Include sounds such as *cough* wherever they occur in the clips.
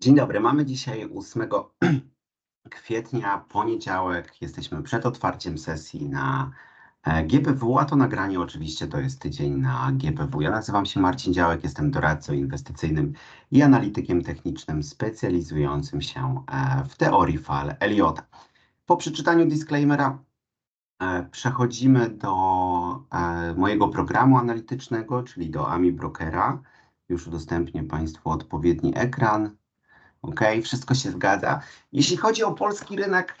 Dzień dobry, mamy dzisiaj 8 *clears throat* kwietnia, poniedziałek. Jesteśmy przed otwarciem sesji na e, GPW, a to nagranie oczywiście to jest tydzień na GPW. Ja nazywam się Marcin Działek, jestem doradcą inwestycyjnym i analitykiem technicznym specjalizującym się e, w teorii fal Eliota. Po przeczytaniu disclaimera e, przechodzimy do mojego programu analitycznego, czyli do AMI Brokera. Już udostępnię Państwu odpowiedni ekran. OK, wszystko się zgadza. Jeśli chodzi o polski rynek,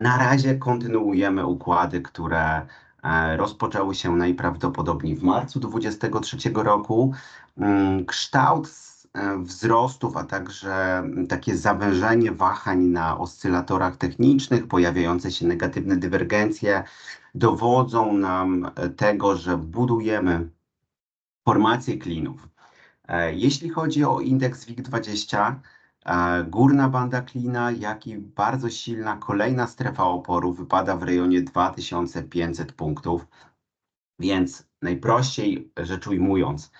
na razie kontynuujemy układy, które e, rozpoczęły się najprawdopodobniej w marcu 2023 roku. Mm, kształt e, wzrostów, a także takie zawężenie wahań na oscylatorach technicznych, pojawiające się negatywne dywergencje dowodzą nam tego, że budujemy formację klinów. E, jeśli chodzi o indeks WIG20, Górna banda klina, jak i bardzo silna kolejna strefa oporu wypada w rejonie 2500 punktów. Więc najprościej rzecz ujmując,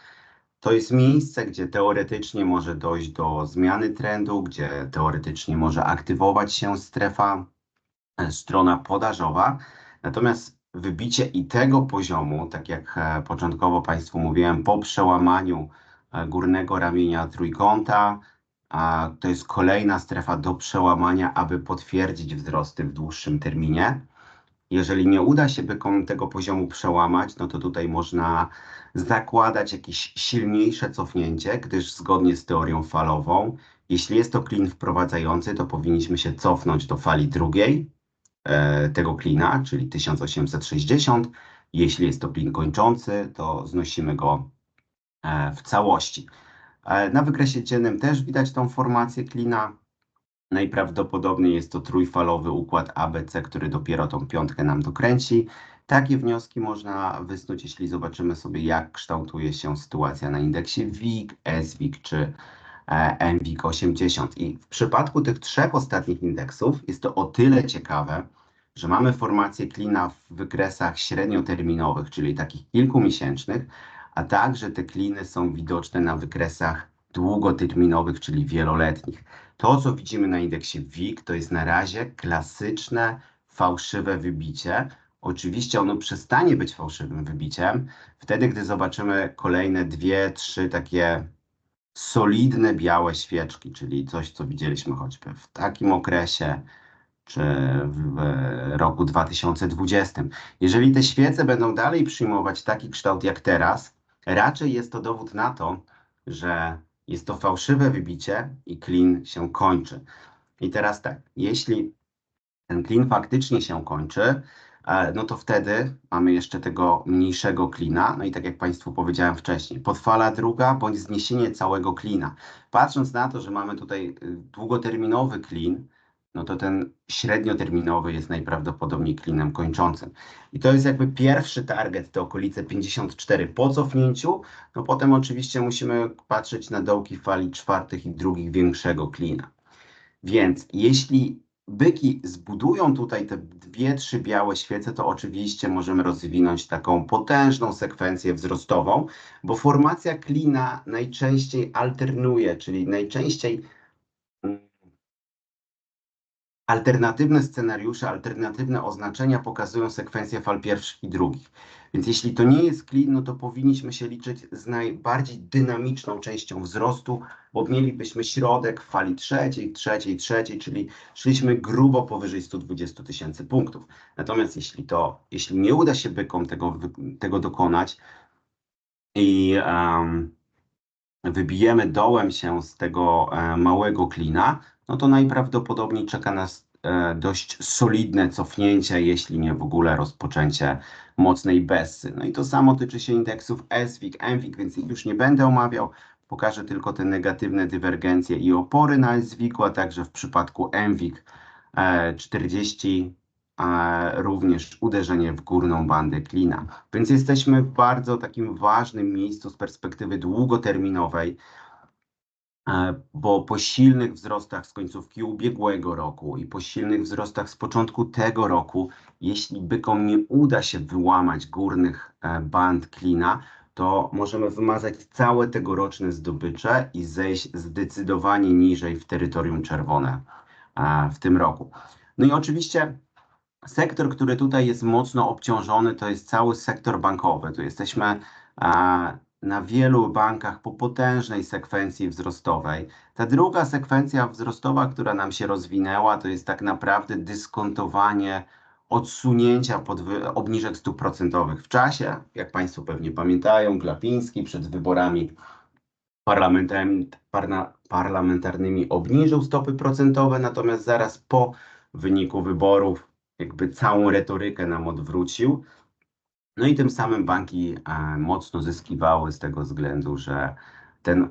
to jest miejsce, gdzie teoretycznie może dojść do zmiany trendu, gdzie teoretycznie może aktywować się strefa, e, strona podażowa. Natomiast wybicie i tego poziomu, tak jak e, początkowo Państwu mówiłem, po przełamaniu e, górnego ramienia trójkąta, a to jest kolejna strefa do przełamania, aby potwierdzić wzrosty w dłuższym terminie. Jeżeli nie uda się tego poziomu przełamać, no to tutaj można zakładać jakieś silniejsze cofnięcie, gdyż zgodnie z teorią falową, jeśli jest to klin wprowadzający, to powinniśmy się cofnąć do fali drugiej e, tego klina, czyli 1860. Jeśli jest to klin kończący, to znosimy go e, w całości. E, na wykresie dziennym też widać tą formację klina. Najprawdopodobniej jest to trójfalowy układ ABC, który dopiero tą piątkę nam dokręci. Takie wnioski można wysnuć, jeśli zobaczymy sobie, jak kształtuje się sytuacja na indeksie WIG, SWIG czy e, MWIG 80. I w przypadku tych trzech ostatnich indeksów jest to o tyle ciekawe, że mamy formację klina w wykresach średnioterminowych, czyli takich kilkumiesięcznych, a także te kliny są widoczne na wykresach długoterminowych, czyli wieloletnich. To, co widzimy na indeksie WIG, to jest na razie klasyczne, fałszywe wybicie. Oczywiście ono przestanie być fałszywym wybiciem wtedy, gdy zobaczymy kolejne dwie, trzy takie solidne białe świeczki, czyli coś, co widzieliśmy choćby w takim okresie, czy w roku 2020. Jeżeli te świece będą dalej przyjmować taki kształt jak teraz, Raczej jest to dowód na to, że jest to fałszywe wybicie i klin się kończy. I teraz tak, jeśli ten klin faktycznie się kończy, e, no to wtedy mamy jeszcze tego mniejszego klina. No i tak jak Państwu powiedziałem wcześniej, podfala druga bądź zniesienie całego klina. Patrząc na to, że mamy tutaj y, długoterminowy klin, no to ten średnioterminowy jest najprawdopodobniej klinem kończącym. I to jest jakby pierwszy target, te okolice 54 po cofnięciu. No potem oczywiście musimy patrzeć na dołki fali czwartych i drugich większego klina. Więc jeśli byki zbudują tutaj te dwie, trzy białe świece, to oczywiście możemy rozwinąć taką potężną sekwencję wzrostową, bo formacja klina najczęściej alternuje, czyli najczęściej alternatywne scenariusze, alternatywne oznaczenia pokazują sekwencję fal pierwszych i drugich. Więc jeśli to nie jest clean, no to powinniśmy się liczyć z najbardziej dynamiczną częścią wzrostu, bo mielibyśmy środek w fali trzeciej, trzeciej, trzeciej, czyli szliśmy grubo powyżej 120 tysięcy punktów. Natomiast jeśli to, jeśli nie uda się bykom tego, tego dokonać i um, wybijemy dołem się z tego e, małego klina, no to najprawdopodobniej czeka nas e, dość solidne cofnięcie, jeśli nie w ogóle rozpoczęcie mocnej bessy. No i to samo tyczy się indeksów SWIG, MWIG, więc ich już nie będę omawiał. Pokażę tylko te negatywne dywergencje i opory na SWIG-u, a także w przypadku MWIG 40 e, również uderzenie w górną bandę klina. Więc jesteśmy w bardzo takim ważnym miejscu z perspektywy długoterminowej. E, bo po silnych wzrostach z końcówki ubiegłego roku i po silnych wzrostach z początku tego roku, jeśli bykom nie uda się wyłamać górnych e, band klina, to możemy wymazać całe tegoroczne zdobycze i zejść zdecydowanie niżej w terytorium czerwone e, w tym roku. No i oczywiście sektor, który tutaj jest mocno obciążony, to jest cały sektor bankowy. Tu jesteśmy na wielu bankach po potężnej sekwencji wzrostowej. Ta druga sekwencja wzrostowa, która nam się rozwinęła, to jest tak naprawdę dyskontowanie odsunięcia obniżek stóp procentowych w czasie. Jak Państwo pewnie pamiętają, Glapiński przed wyborami parlamentarnymi obniżył stopy procentowe, natomiast zaraz po wyniku wyborów jakby całą retorykę nam odwrócił. No i tym samym banki e, mocno zyskiwały z tego względu, że ten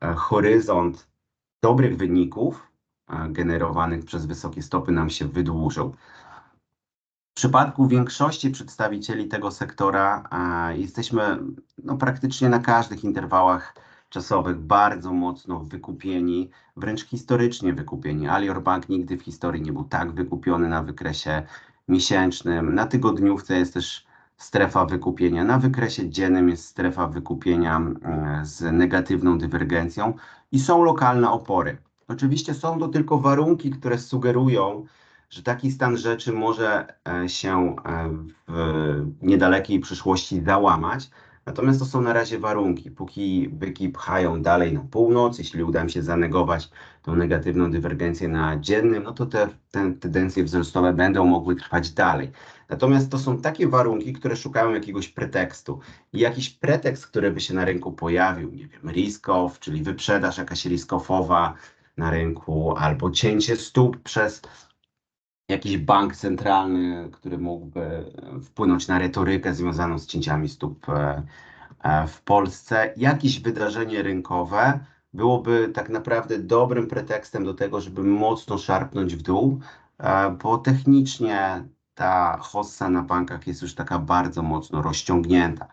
e, horyzont dobrych wyników e, generowanych przez wysokie stopy nam się wydłużył. W przypadku większości przedstawicieli tego sektora e, jesteśmy no, praktycznie na każdych interwałach czasowych bardzo mocno wykupieni, wręcz historycznie wykupieni. Alior Bank nigdy w historii nie był tak wykupiony na wykresie miesięcznym. Na tygodniówce jest też strefa wykupienia. Na wykresie dziennym jest strefa wykupienia e, z negatywną dywergencją i są lokalne opory. Oczywiście są to tylko warunki, które sugerują, że taki stan rzeczy może e, się e, w niedalekiej przyszłości załamać. Natomiast to są na razie warunki. Póki byki pchają dalej na północ, jeśli uda im się zanegować tą negatywną dywergencję na dziennym, no to te, te tendencje wzrostowe będą mogły trwać dalej. Natomiast to są takie warunki, które szukają jakiegoś pretekstu. I jakiś pretekst, który by się na rynku pojawił, nie wiem, risk off, czyli wyprzedaż jakaś riskofowa na rynku, albo cięcie stóp przez jakiś bank centralny, który mógłby e, wpłynąć na retorykę związaną z cięciami stóp e, e, w Polsce. Jakieś wydarzenie rynkowe byłoby tak naprawdę dobrym pretekstem do tego, żeby mocno szarpnąć w dół, bo technicznie ta hossa na bankach jest już taka bardzo mocno rozciągnięta.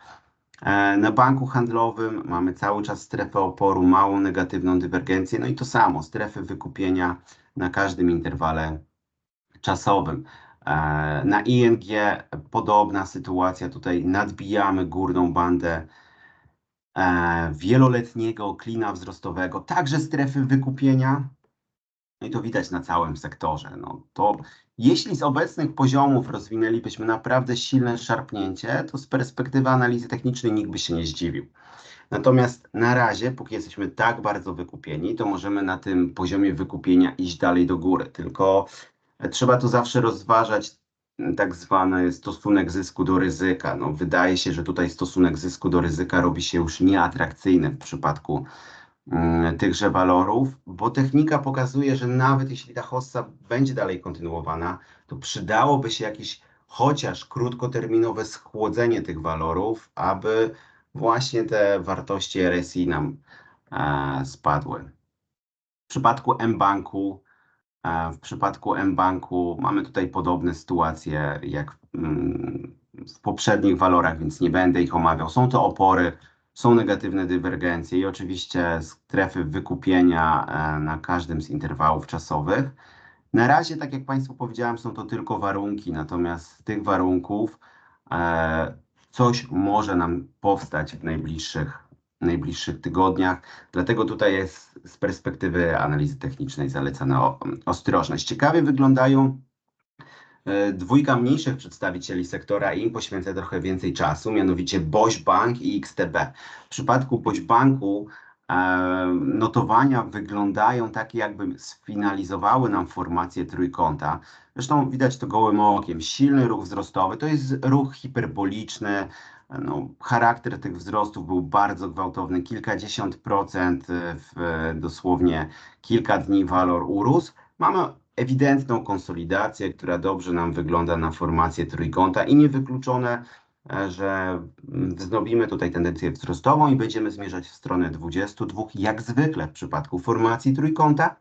Na banku handlowym mamy cały czas strefę oporu, małą negatywną dywergencję, no i to samo, strefy wykupienia na każdym interwale czasowym. E, na ING podobna sytuacja, tutaj nadbijamy górną bandę e, wieloletniego klina wzrostowego, także strefy wykupienia. No i to widać na całym sektorze. No to jeśli z obecnych poziomów rozwinęlibyśmy naprawdę silne szarpnięcie, to z perspektywy analizy technicznej nikt by się nie zdziwił. Natomiast na razie, póki jesteśmy tak bardzo wykupieni, to możemy na tym poziomie wykupienia iść dalej do góry. Tylko Trzeba tu zawsze rozważać tak zwany stosunek zysku do ryzyka. No, wydaje się, że tutaj stosunek zysku do ryzyka robi się już nieatrakcyjny w przypadku mm, tychże walorów, bo technika pokazuje, że nawet jeśli ta hossa będzie dalej kontynuowana, to przydałoby się jakieś chociaż krótkoterminowe schłodzenie tych walorów, aby właśnie te wartości RSI nam e, spadły. W przypadku mBanku w przypadku mBanku mamy tutaj podobne sytuacje jak mm, w poprzednich walorach, więc nie będę ich omawiał. Są to opory, są negatywne dywergencje i oczywiście strefy wykupienia e, na każdym z interwałów czasowych. Na razie, tak jak Państwu powiedziałem, są to tylko warunki, natomiast z tych warunków e, coś może nam powstać w najbliższych najbliższych tygodniach. Dlatego tutaj jest z perspektywy analizy technicznej zalecana ostrożność. Ciekawie wyglądają e, dwójka mniejszych przedstawicieli sektora i im poświęcę trochę więcej czasu, mianowicie Boś Bank i XTB. W przypadku Boś Banku e, notowania wyglądają tak, jakby sfinalizowały nam formację trójkąta. Zresztą widać to gołym okiem. Silny ruch wzrostowy to jest ruch hiperboliczny, no, charakter tych wzrostów był bardzo gwałtowny, kilkadziesiąt procent e, w dosłownie kilka dni walor urósł. Mamy ewidentną konsolidację, która dobrze nam wygląda na formację trójkąta i niewykluczone, e, że wznowimy tutaj tendencję wzrostową i będziemy zmierzać w stronę 22, jak zwykle w przypadku formacji trójkąta.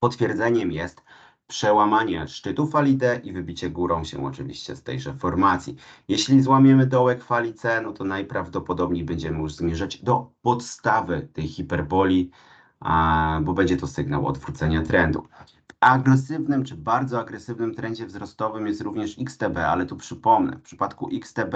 Potwierdzeniem jest przełamanie szczytu fali D i wybicie górą się oczywiście z tejże formacji. Jeśli złamiemy dołek fali C, no to najprawdopodobniej będziemy już zmierzać do podstawy tej hiperboli, bo będzie to sygnał odwrócenia trendu. W agresywnym czy bardzo agresywnym trendzie wzrostowym jest również XTB, ale tu przypomnę, w przypadku XTB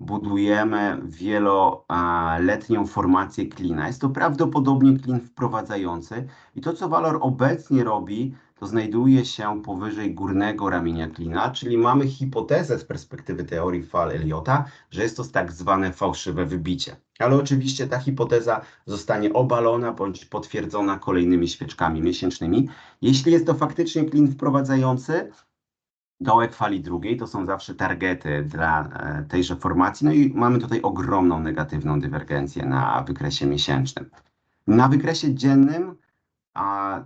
budujemy wieloletnią formację klina. Jest to prawdopodobnie klin wprowadzający i to, co Valor obecnie robi, to znajduje się powyżej górnego ramienia klina, czyli mamy hipotezę z perspektywy teorii fal Eliota, że jest to tak zwane fałszywe wybicie. Ale oczywiście ta hipoteza zostanie obalona bądź potwierdzona kolejnymi świeczkami miesięcznymi. Jeśli jest to faktycznie klin wprowadzający, dołek fali drugiej to są zawsze targety dla e, tejże formacji. No i mamy tutaj ogromną negatywną dywergencję na wykresie miesięcznym. Na wykresie dziennym a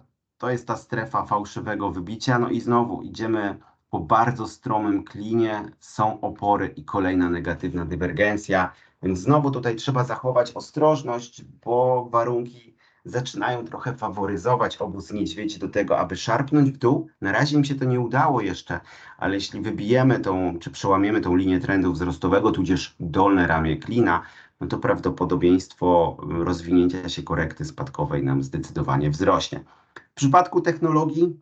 to jest ta strefa fałszywego wybicia. No i znowu idziemy po bardzo stromym klinie, są opory i kolejna negatywna dywergencja. Więc znowu tutaj trzeba zachować ostrożność, bo warunki zaczynają trochę faworyzować obóz niedźwiedzi do tego, aby szarpnąć w dół. Na razie im się to nie udało jeszcze, ale jeśli wybijemy tą, czy przełamiemy tą linię trendu wzrostowego, tudzież dolne ramię klina, no to prawdopodobieństwo rozwinięcia się korekty spadkowej nam zdecydowanie wzrośnie. W przypadku technologii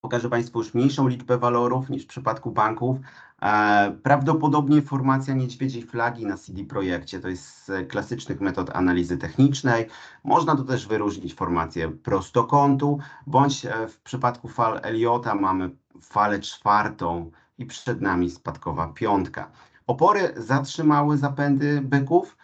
pokażę Państwu już mniejszą liczbę walorów niż w przypadku banków. E, prawdopodobnie formacja niedźwiedziej flagi na CD Projekcie to jest z klasycznych metod analizy technicznej. Można tu też wyróżnić formację prostokątu, bądź e, w przypadku fal Eliota mamy falę czwartą i przed nami spadkowa piątka. Opory zatrzymały zapędy byków,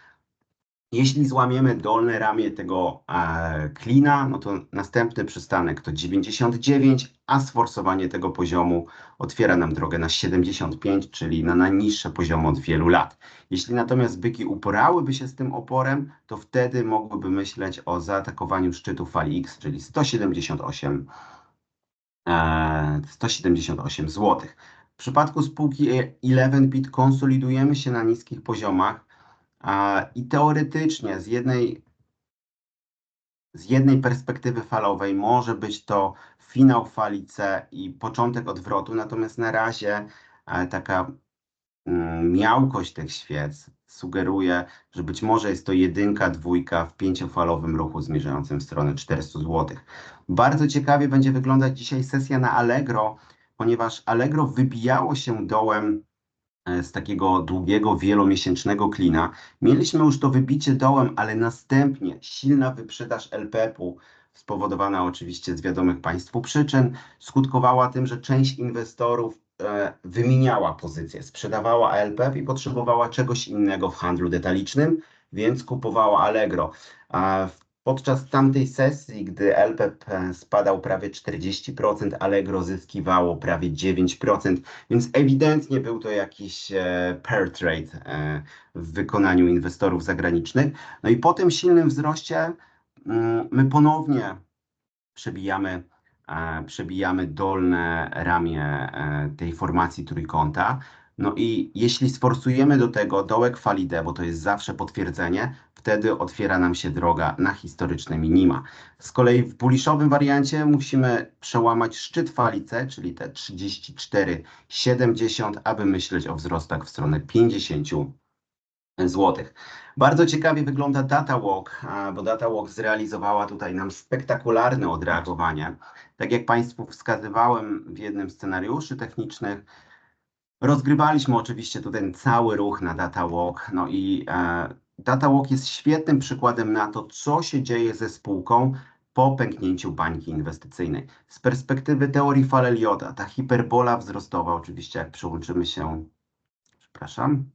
jeśli złamiemy dolne ramię tego e, klina, no to następny przystanek to 99, a sforsowanie tego poziomu otwiera nam drogę na 75, czyli na najniższe poziomy od wielu lat. Jeśli natomiast byki uporałyby się z tym oporem, to wtedy mogłyby myśleć o zaatakowaniu szczytu fali X, czyli 178, e, 178 zł. W przypadku spółki 11bit konsolidujemy się na niskich poziomach, i teoretycznie z jednej, z jednej perspektywy falowej może być to finał fali C i początek odwrotu, natomiast na razie e, taka mm, miałkość tych świec sugeruje, że być może jest to jedynka, dwójka w pięciofalowym ruchu zmierzającym w stronę 400 zł. Bardzo ciekawie będzie wyglądać dzisiaj sesja na Allegro, ponieważ Allegro wybijało się dołem z takiego długiego, wielomiesięcznego klina. Mieliśmy już to wybicie dołem, ale następnie silna wyprzedaż LPP-u, spowodowana oczywiście z wiadomych Państwu przyczyn, skutkowała tym, że część inwestorów e, wymieniała pozycję, sprzedawała LPP i potrzebowała czegoś innego w handlu detalicznym, więc kupowała Allegro. W Podczas tamtej sesji, gdy LPP spadał prawie 40%, Allegro zyskiwało prawie 9%, więc ewidentnie był to jakiś e, pair trade e, w wykonaniu inwestorów zagranicznych. No i po tym silnym wzroście mm, my ponownie przebijamy, e, przebijamy dolne ramię tej formacji trójkąta. No i jeśli sforsujemy do tego dołek fali D, bo to jest zawsze potwierdzenie, wtedy otwiera nam się droga na historyczne minima. Z kolei w bullishowym wariancie musimy przełamać szczyt fali C, czyli te 34,70, aby myśleć o wzrostach w stronę 50 zł. Bardzo ciekawie wygląda Data Walk, bo Data Walk zrealizowała tutaj nam spektakularne odreagowanie. Tak jak Państwu wskazywałem w jednym scenariuszy technicznych, rozgrywaliśmy oczywiście tu ten cały ruch na Data Walk, no i e, DataWalk jest świetnym przykładem na to, co się dzieje ze spółką po pęknięciu bańki inwestycyjnej. Z perspektywy teorii Faleliota, ta hiperbola wzrostowa, oczywiście jak przełączymy się, przepraszam,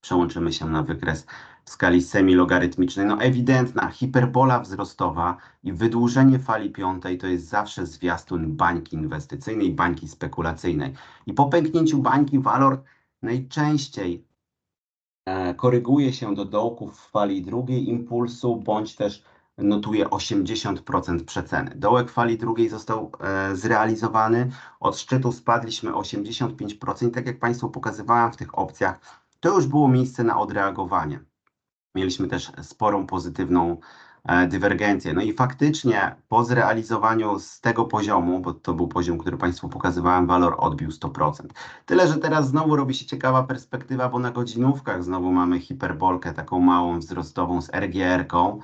przełączymy się na wykres w skali semilogarytmicznej, no ewidentna hiperbola wzrostowa i wydłużenie fali piątej to jest zawsze zwiastun bańki inwestycyjnej, bańki spekulacyjnej. I po pęknięciu bańki walor najczęściej koryguje się do dołków w fali drugiej impulsu, bądź też notuje 80% przeceny. Dołek fali drugiej został e, zrealizowany, od szczytu spadliśmy 85%. Tak jak Państwu pokazywałem w tych opcjach, to już było miejsce na odreagowanie. Mieliśmy też sporą pozytywną E, dywergencję. No i faktycznie po zrealizowaniu z tego poziomu, bo to był poziom, który Państwu pokazywałem, walor odbił 100%. Tyle, że teraz znowu robi się ciekawa perspektywa, bo na godzinówkach znowu mamy hiperbolkę taką małą wzrostową z RGR-ką.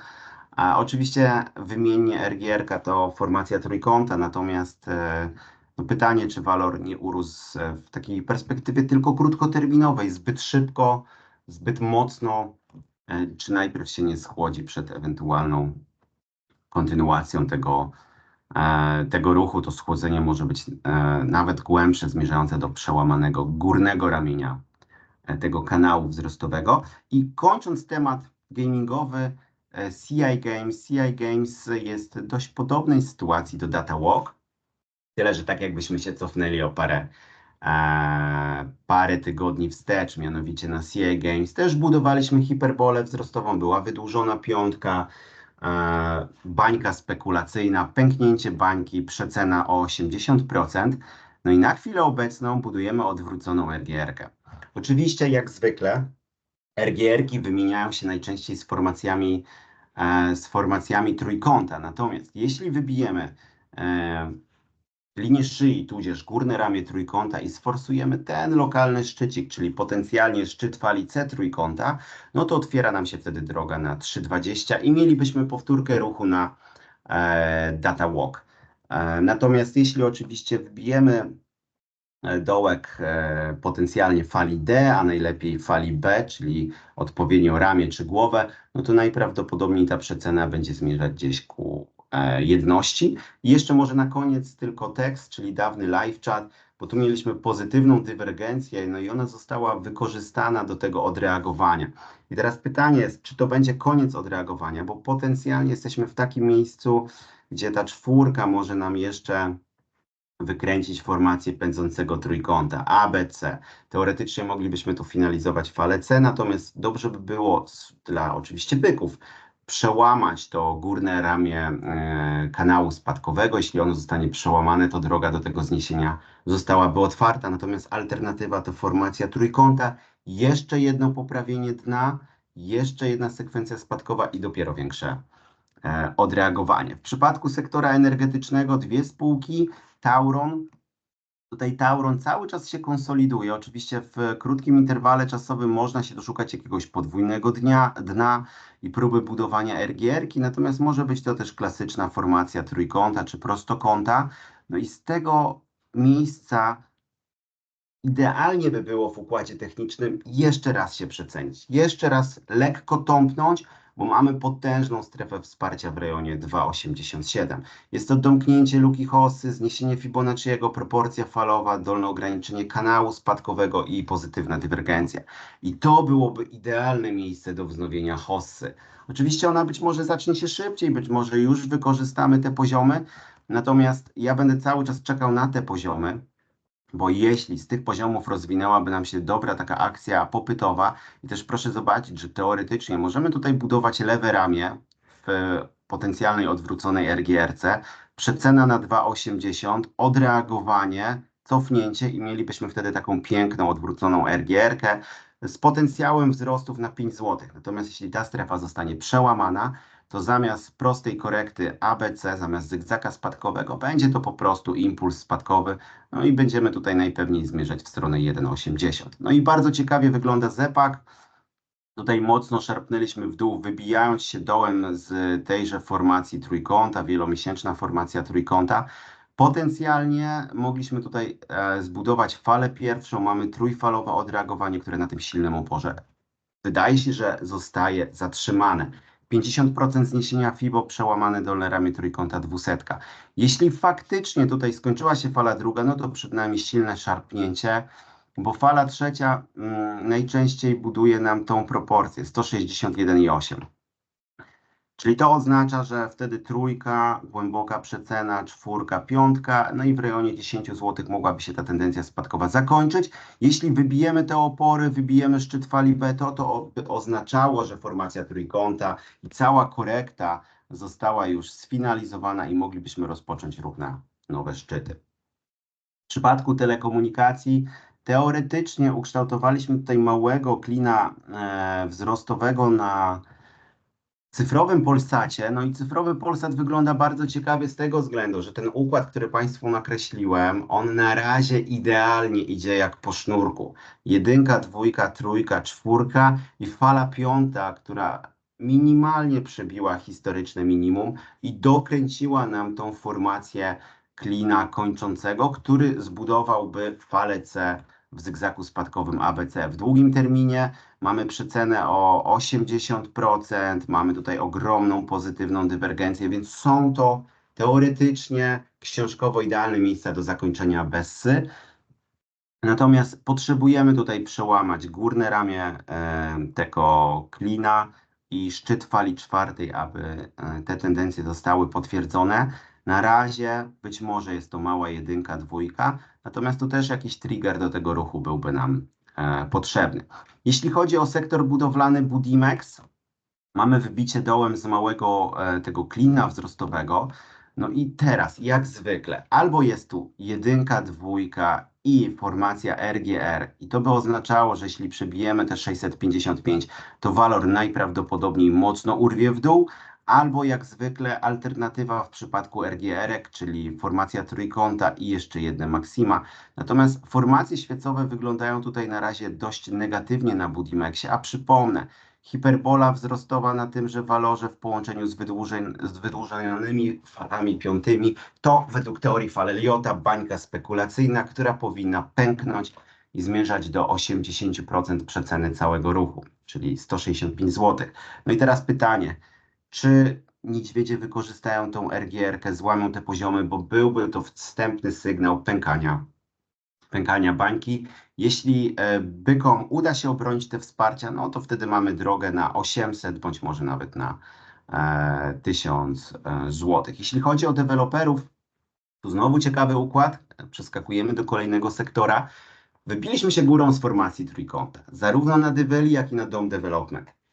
A oczywiście wymiennie RGR to formacja trójkąta, natomiast e, no pytanie, czy walor nie urósł w takiej perspektywie tylko krótkoterminowej, zbyt szybko zbyt mocno, czy najpierw się nie schłodzi przed ewentualną kontynuacją tego, e, tego ruchu. To schłodzenie może być e, nawet głębsze, zmierzające do przełamanego górnego ramienia tego kanału wzrostowego. I kończąc temat gamingowy, CI Games. CI Games jest dość podobnej sytuacji do Data Walk. Tyle, że tak jakbyśmy się cofnęli o parę, e, parę tygodni wstecz, mianowicie na CI Games też budowaliśmy hiperbolę wzrostową, była wydłużona piątka, e, bańka spekulacyjna, pęknięcie bańki, przecena o 80%. No i na chwilę obecną budujemy odwróconą RGR-kę. Oczywiście, jak zwykle, RGR-ki wymieniają się najczęściej z formacjami, e, z formacjami trójkąta. Natomiast jeśli wybijemy e, linię szyi, tudzież górne ramię trójkąta i sforsujemy ten lokalny szczycik, czyli potencjalnie szczyt fali C trójkąta, no to otwiera nam się wtedy droga na 3,20 i mielibyśmy powtórkę ruchu na e, data walk. E, natomiast jeśli oczywiście wbijemy e, dołek e, potencjalnie fali D, a najlepiej fali B, czyli odpowiednio ramię czy głowę, no to najprawdopodobniej ta przecena będzie zmierzać gdzieś ku jedności. I jeszcze może na koniec tylko tekst, czyli dawny live chat, bo tu mieliśmy pozytywną dywergencję, no i ona została wykorzystana do tego odreagowania. I teraz pytanie jest, czy to będzie koniec odreagowania, bo potencjalnie jesteśmy w takim miejscu, gdzie ta czwórka może nam jeszcze wykręcić formację pędzącego trójkąta ABC. Teoretycznie moglibyśmy tu finalizować falę C, natomiast dobrze by było dla oczywiście byków przełamać to górne ramię e, kanału spadkowego. Jeśli ono zostanie przełamane, to droga do tego zniesienia zostałaby otwarta. Natomiast alternatywa to formacja trójkąta, jeszcze jedno poprawienie dna, jeszcze jedna sekwencja spadkowa i dopiero większe e, odreagowanie. W przypadku sektora energetycznego dwie spółki, Tauron Tutaj Tauron cały czas się konsoliduje. Oczywiście w krótkim interwale czasowym można się doszukać jakiegoś podwójnego dnia, dna i próby budowania RGR-ki, natomiast może być to też klasyczna formacja trójkąta czy prostokąta. No i z tego miejsca idealnie by było w układzie technicznym jeszcze raz się przecenić, jeszcze raz lekko tąpnąć, bo mamy potężną strefę wsparcia w rejonie 2,87. Jest to domknięcie luki Hossy, zniesienie Fibonacciego, proporcja falowa, dolne ograniczenie kanału spadkowego i pozytywna dywergencja. I to byłoby idealne miejsce do wznowienia Hossy. Oczywiście ona być może zacznie się szybciej, być może już wykorzystamy te poziomy, natomiast ja będę cały czas czekał na te poziomy, bo jeśli z tych poziomów rozwinęłaby nam się dobra taka akcja popytowa i też proszę zobaczyć, że teoretycznie możemy tutaj budować lewe ramię w potencjalnej odwróconej RGRC, przecena na 2,80, odreagowanie, cofnięcie i mielibyśmy wtedy taką piękną odwróconą RGR-kę z potencjałem wzrostów na 5 zł. Natomiast jeśli ta strefa zostanie przełamana, to zamiast prostej korekty ABC, zamiast zygzaka spadkowego, będzie to po prostu impuls spadkowy, no i będziemy tutaj najpewniej zmierzać w stronę 1,80. No i bardzo ciekawie wygląda ZEPAK. Tutaj mocno szarpnęliśmy w dół, wybijając się dołem z tejże formacji trójkąta, wielomiesięczna formacja trójkąta. Potencjalnie mogliśmy tutaj e, zbudować falę pierwszą, mamy trójfalowe odreagowanie, które na tym silnym oporze wydaje się, że zostaje zatrzymane. 50% zniesienia FIBO przełamane dolne ramię trójkąta dwusetka. Jeśli faktycznie tutaj skończyła się fala druga, no to przed nami silne szarpnięcie, bo fala trzecia mm, najczęściej buduje nam tą proporcję 161,8. Czyli to oznacza, że wtedy trójka, głęboka przecena, czwórka, piątka, no i w rejonie 10 zł mogłaby się ta tendencja spadkowa zakończyć. Jeśli wybijemy te opory, wybijemy szczyt fali B, to to by oznaczało, że formacja trójkąta i cała korekta została już sfinalizowana i moglibyśmy rozpocząć ruch na nowe szczyty. W przypadku telekomunikacji teoretycznie ukształtowaliśmy tutaj małego klina e, wzrostowego na cyfrowym Polsacie, no i cyfrowy Polsat wygląda bardzo ciekawie z tego względu, że ten układ, który Państwu nakreśliłem, on na razie idealnie idzie jak po sznurku. Jedynka, dwójka, trójka, czwórka i fala piąta, która minimalnie przebiła historyczne minimum i dokręciła nam tą formację klina kończącego, który zbudowałby falę C w zygzaku spadkowym ABC. W długim terminie mamy przecenę o 80%, mamy tutaj ogromną pozytywną dywergencję, więc są to teoretycznie książkowo idealne miejsca do zakończenia Bessy. Natomiast potrzebujemy tutaj przełamać górne ramię e, tego klina i szczyt fali czwartej, aby e, te tendencje zostały potwierdzone. Na razie być może jest to mała jedynka, dwójka, natomiast tu też jakiś trigger do tego ruchu byłby nam e, potrzebny. Jeśli chodzi o sektor budowlany Budimex, mamy wybicie dołem z małego e, tego klina wzrostowego. No i teraz, jak zwykle, albo jest tu jedynka, dwójka i formacja RGR i to by oznaczało, że jeśli przebijemy te 655, to walor najprawdopodobniej mocno urwie w dół, albo jak zwykle alternatywa w przypadku RGR, czyli formacja trójkąta i jeszcze jedna maksima. Natomiast formacje świecowe wyglądają tutaj na razie dość negatywnie na Budimexie, a przypomnę, hiperbola wzrostowa na tymże walorze w połączeniu z, z wydłużonymi falami piątymi, to według teorii Faleliota bańka spekulacyjna, która powinna pęknąć i zmierzać do 80% przeceny całego ruchu, czyli 165 zł. No i teraz pytanie, czy niedźwiedzie wykorzystają tą RGR-kę, złamią te poziomy, bo byłby to wstępny sygnał pękania, pękania bańki. Jeśli e, bykom uda się obronić te wsparcia, no to wtedy mamy drogę na 800 bądź może nawet na 1000 e, zł. Jeśli chodzi o deweloperów, tu znowu ciekawy układ. Przeskakujemy do kolejnego sektora. Wybiliśmy się górą z formacji trójkąta, zarówno na Dyveli, jak i na Dom Development.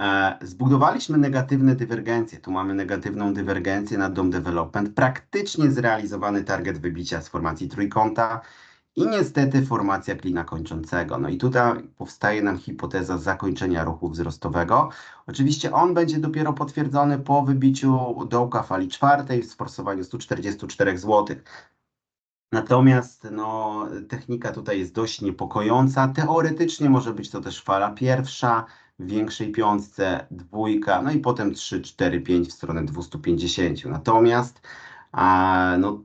E, zbudowaliśmy negatywne dywergencje. Tu mamy negatywną dywergencję na Dom Development. Praktycznie zrealizowany target wybicia z formacji trójkąta i niestety formacja klina kończącego. No i tutaj powstaje nam hipoteza zakończenia ruchu wzrostowego. Oczywiście on będzie dopiero potwierdzony po wybiciu dołka fali czwartej w sforsowaniu 144 zł. Natomiast no, technika tutaj jest dość niepokojąca. Teoretycznie może być to też fala pierwsza, w większej piątce dwójka, no i potem 3, 4, 5 w stronę 250. Natomiast a, no,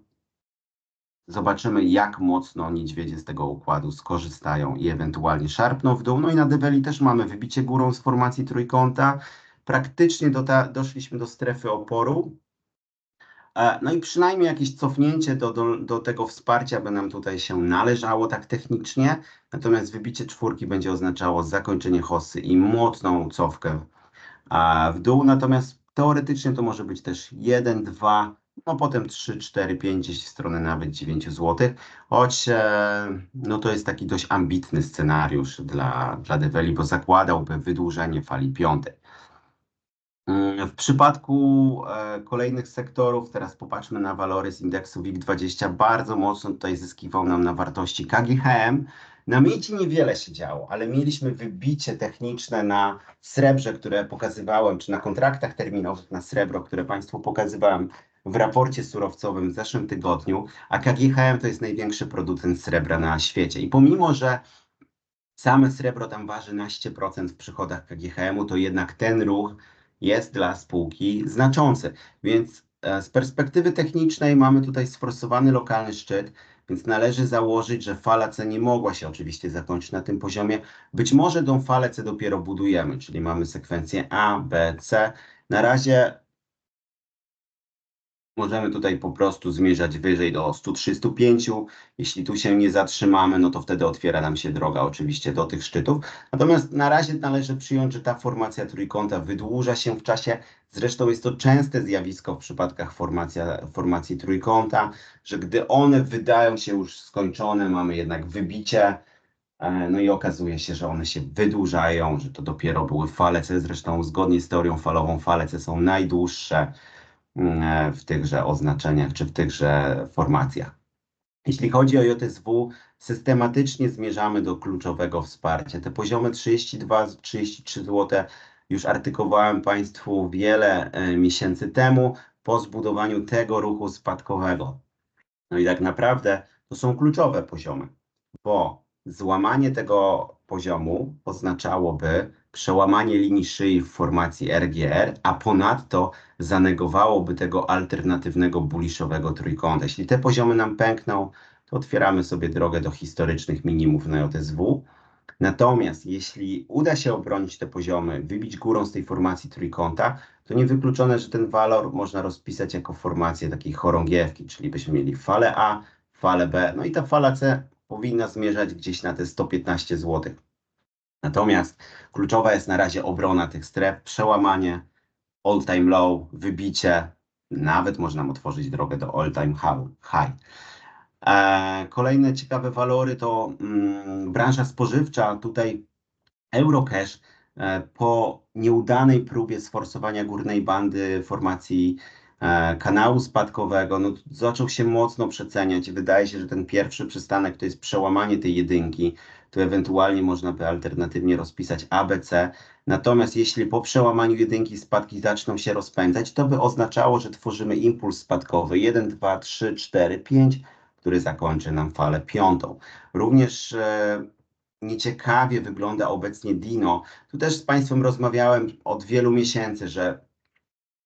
zobaczymy, jak mocno niedźwiedzie z tego układu skorzystają i ewentualnie szarpną w dół. No i na Deweli też mamy wybicie górą z formacji trójkąta. Praktycznie do ta, doszliśmy do strefy oporu. E, no i przynajmniej jakieś cofnięcie do, do, do tego wsparcia by nam tutaj się należało tak technicznie, natomiast wybicie czwórki będzie oznaczało zakończenie hossy i mocną cofkę w dół, natomiast teoretycznie to może być też 1, 2, no potem 3, 4, 5, gdzieś w stronę nawet 9 zł, choć e, no to jest taki dość ambitny scenariusz dla, dla Develi, bo zakładałby wydłużenie fali piątej. Mm, w przypadku e, kolejnych sektorów, teraz popatrzmy na walory z indeksu WIG20, bardzo mocno tutaj zyskiwał nam na wartości KGHM. Na miedzi niewiele się działo, ale mieliśmy wybicie techniczne na srebrze, które pokazywałem, czy na kontraktach terminowych na srebro, które Państwu pokazywałem w raporcie surowcowym w zeszłym tygodniu, a KGHM to jest największy producent srebra na świecie. I pomimo, że same srebro tam waży naście procent w przychodach KGHM-u, to jednak ten ruch jest dla spółki znaczący. Więc e, z perspektywy technicznej mamy tutaj sforsowany lokalny szczyt, więc należy założyć, że fala C nie mogła się oczywiście zakończyć na tym poziomie. Być może tą falę C dopiero budujemy, czyli mamy sekwencję A, B, C. Na razie Możemy tutaj po prostu zmierzać wyżej do 103-105. Jeśli tu się nie zatrzymamy, no to wtedy otwiera nam się droga oczywiście do tych szczytów. Natomiast na razie należy przyjąć, że ta formacja trójkąta wydłuża się w czasie. Zresztą jest to częste zjawisko w przypadkach formacja, formacji trójkąta, że gdy one wydają się już skończone, mamy jednak wybicie, e, no i okazuje się, że one się wydłużają, że to dopiero były fale. Zresztą zgodnie z teorią falową fale są najdłuższe w tychże oznaczeniach czy w tychże formacjach. Jeśli chodzi o JSW, systematycznie zmierzamy do kluczowego wsparcia. Te poziomy 32-33 zł już artykułowałem Państwu wiele e, miesięcy temu po zbudowaniu tego ruchu spadkowego. No i tak naprawdę to są kluczowe poziomy, bo złamanie tego poziomu oznaczałoby przełamanie linii szyi w formacji RGR, a ponadto zanegowałoby tego alternatywnego bulliszowego trójkąta. Jeśli te poziomy nam pękną, to otwieramy sobie drogę do historycznych minimów na JSW. Natomiast jeśli uda się obronić te poziomy, wybić górą z tej formacji trójkąta, to niewykluczone, że ten walor można rozpisać jako formację takiej chorągiewki, czyli byśmy mieli falę A, falę B, no i ta fala C powinna zmierzać gdzieś na te 115 zł. Natomiast kluczowa jest na razie obrona tych stref, przełamanie, all time low, wybicie, nawet można otworzyć drogę do all time high. E, kolejne ciekawe walory to mm, branża spożywcza. Tutaj Eurocash e, po nieudanej próbie sforsowania górnej bandy formacji e, kanału spadkowego, no, zaczął się mocno przeceniać. Wydaje się, że ten pierwszy przystanek to jest przełamanie tej jedynki. To ewentualnie można by alternatywnie rozpisać ABC. Natomiast jeśli po przełamaniu jedynki spadki zaczną się rozpędzać, to by oznaczało, że tworzymy impuls spadkowy 1, 2, 3, 4, 5 który zakończy nam falę piątą. Również e, nieciekawie wygląda obecnie Dino. Tu też z Państwem rozmawiałem od wielu miesięcy, że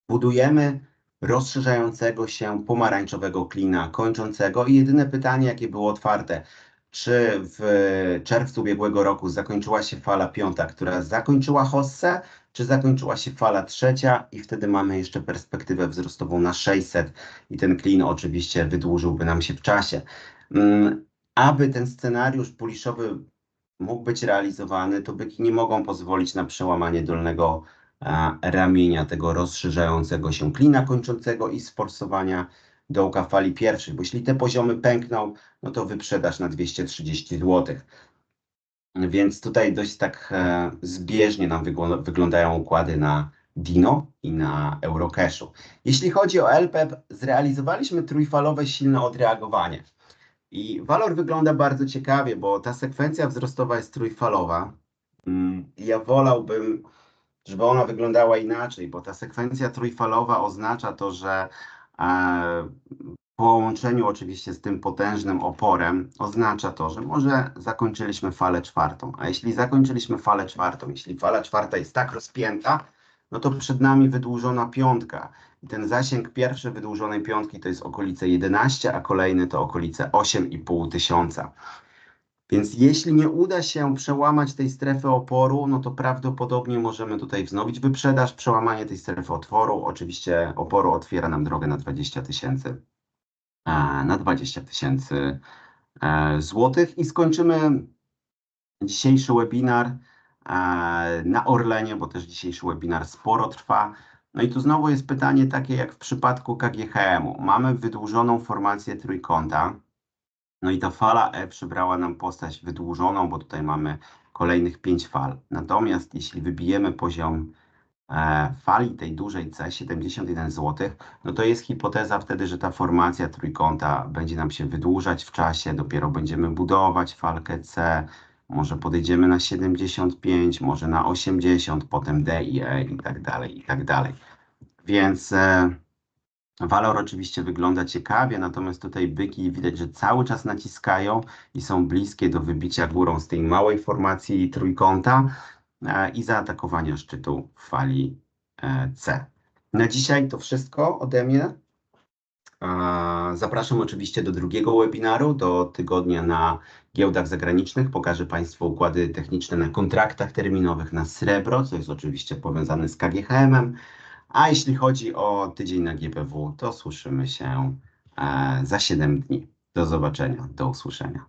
budujemy rozszerzającego się pomarańczowego klina kończącego i jedyne pytanie, jakie było otwarte, czy w czerwcu ubiegłego roku zakończyła się fala piąta, która zakończyła hossę, czy zakończyła się fala trzecia i wtedy mamy jeszcze perspektywę wzrostową na 600 i ten klin oczywiście wydłużyłby nam się w czasie. Mm, aby ten scenariusz puliszowy mógł być realizowany, to byki nie mogą pozwolić na przełamanie dolnego ramienia tego rozszerzającego się klina kończącego i sforsowania dołka fali pierwszej, bo jeśli te poziomy pękną, no to wyprzedaż na 230 zł. Więc tutaj dość tak e, zbieżnie nam wyglądają układy na Dino i na Eurocashu. Jeśli chodzi o LPEP, zrealizowaliśmy trójfalowe silne odreagowanie. I walor wygląda bardzo ciekawie, bo ta sekwencja wzrostowa jest trójfalowa. Mm, ja wolałbym, żeby ona wyglądała inaczej, bo ta sekwencja trójfalowa oznacza to, że połączeniu oczywiście z tym potężnym oporem oznacza to, że może zakończyliśmy falę czwartą. A jeśli zakończyliśmy falę czwartą, jeśli fala czwarta jest tak rozpięta, no to przed nami wydłużona piątka. I ten zasięg pierwszy wydłużonej piątki to jest okolice 11, a kolejny to okolice 8,5 tysiąca. Więc jeśli nie uda się przełamać tej strefy oporu, no to prawdopodobnie możemy tutaj wznowić wyprzedaż, przełamanie tej strefy otworu. Oczywiście oporu otwiera nam drogę na 20 tysięcy na 20 tysięcy e, złotych i skończymy dzisiejszy webinar e, na Orlenie, bo też dzisiejszy webinar sporo trwa. No i tu znowu jest pytanie takie jak w przypadku KGHM-u. Mamy wydłużoną formację trójkąta. No i ta fala E przybrała nam postać wydłużoną, bo tutaj mamy kolejnych 5 fal. Natomiast jeśli wybijemy poziom E, fali tej dużej C 71 zł, no to jest hipoteza wtedy, że ta formacja trójkąta będzie nam się wydłużać w czasie, dopiero będziemy budować falkę C, może podejdziemy na 75, może na 80, potem D i E i tak dalej, i tak dalej. Więc e, walor oczywiście wygląda ciekawie, natomiast tutaj byki widać, że cały czas naciskają i są bliskie do wybicia górą z tej małej formacji trójkąta. E, i zaatakowania szczytu fali e, C. Na dzisiaj to wszystko ode mnie. Zapraszam oczywiście do drugiego webinaru, do tygodnia na giełdach zagranicznych. Pokażę Państwu układy techniczne na kontraktach terminowych na srebro, co jest oczywiście powiązane z KGHM-em. A jeśli chodzi o tydzień na GPW, to słyszymy się e, za 7 dni. Do zobaczenia, do usłyszenia.